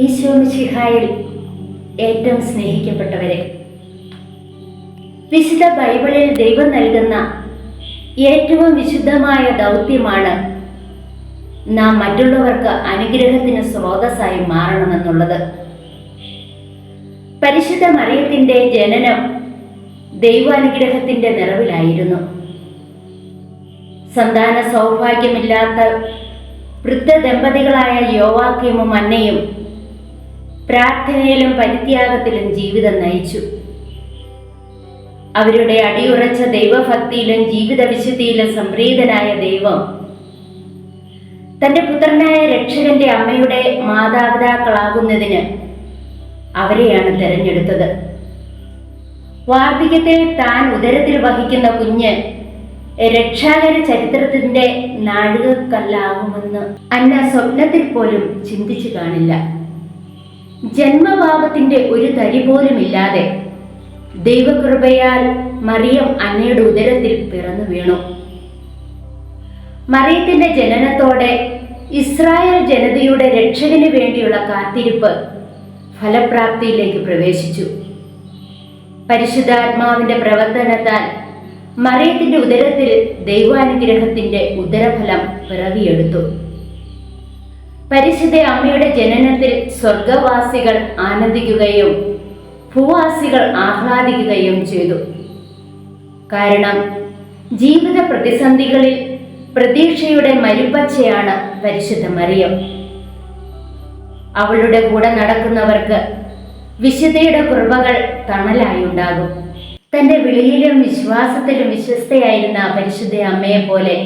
ഈശോ മിശിഹായിൽ ഏറ്റവും സ്നേഹിക്കപ്പെട്ടവരെ. വിശുദ്ധ ബൈബിളിൽ ദൈവം നൽകുന്ന ഏറ്റവും വിശുദ്ധമായ ദൗത്യമാണ് നാം മറ്റുള്ളവർക്ക് അനുഗ്രഹത്തിന് സ്രോതസ്സായി മാറണമെന്നുള്ളത്. പരിശുദ്ധ മറിയത്തിന്റെ ജനനം ദൈവാനുഗ്രഹത്തിന്റെ നിറവിലായിരുന്നു. സന്താന സൗഭാഗ്യമില്ലാത്ത വൃദ്ധ ദമ്പതികളായ യോവാക്യമും അന്നയും പ്രാർത്ഥനയിലും പരിത്യാഗത്തിലും ജീവിതം നയിച്ചു. അവരുടെ അടിയുറച്ച ദൈവഭക്തിയിലും ജീവിത വിശുദ്ധിയിലും സംപ്രീതനായ ദൈവം തന്റെ പുത്രനായ രക്ഷകന്റെ അമ്മയുടെ മാതാപിതാക്കളാകുന്നതിന് അവരെയാണ് തെരഞ്ഞെടുത്തത്. വാർദ്ധക്യത്തെ താൻ ഉദരത്തിൽ വഹിക്കുന്ന കുഞ്ഞ് രക്ഷാകര ചരിത്രത്തിന്റെ നാഴികക്കല്ലാകുമെന്ന് അന്ന സ്വപ്നത്തിൽ പോലും ചിന്തിച്ചു കാണില്ല. ജന്മഭാവത്തിന്റെ ഒരു തരി പോലും ഇല്ലാതെ ദൈവകൃപയാൽ മറിയം അന്നയുടെ ഉദരത്തിൽ പിറന്നു വീണു. മറിയത്തിന്റെ ജനനത്തോടെ ഇസ്രായേൽ ജനതയുടെ രക്ഷകന് വേണ്ടിയുള്ള കാത്തിരിപ്പ് ഫലപ്രാപ്തിയിലേക്ക് പ്രവേശിച്ചു. പരിശുദ്ധാത്മാവിന്റെ പ്രവർത്തനത്താൽ മറിയത്തിന്റെ ഉദരത്തിൽ ദൈവാനുഗ്രഹത്തിന്റെ ഉദരഫലം പിറവിയെടുത്തു. പരിശുദ്ധ അമ്മയുടെ ജനനത്തിൽ സ്വർഗവാസികൾ ആനന്ദിക്കുകയും ഭൂവാസികൾ ആഹ്ലാദിക്കുകയും ചെയ്തു. കാരണം ജീവിത പ്രതിസന്ധികളിൽ പ്രതീക്ഷയുടെ മരുപ്പച്ചയാണ് പരിശുദ്ധ മറിയം. അവളുടെ കൂടെ നടക്കുന്നവർക്ക് വിശുദ്ധയുടെ കുറവകൾ തണലായി ഉണ്ടാകും. തന്റെ വിളിയിലും വിശ്വാസത്തിലും വിശ്വസ്തയായിരുന്ന പരിശുദ്ധ അമ്മയെ പോലെ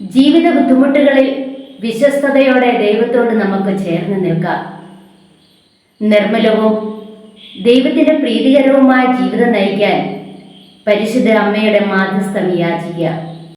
ജീവിത ബുദ്ധിമുട്ടുകളിൽ വിശ്വസ്തയോടെ ദൈവത്തോട് നമുക്ക് ചേർന്ന് നിൽക്കാം. നിർമ്മലവും ദൈവത്തിന്റെ പ്രീതികരവുമായ ജീവിതം നയിക്കാൻ പരിശുദ്ധ അമ്മയുടെ മാധ്യസ്ഥം യാചിക്കുക.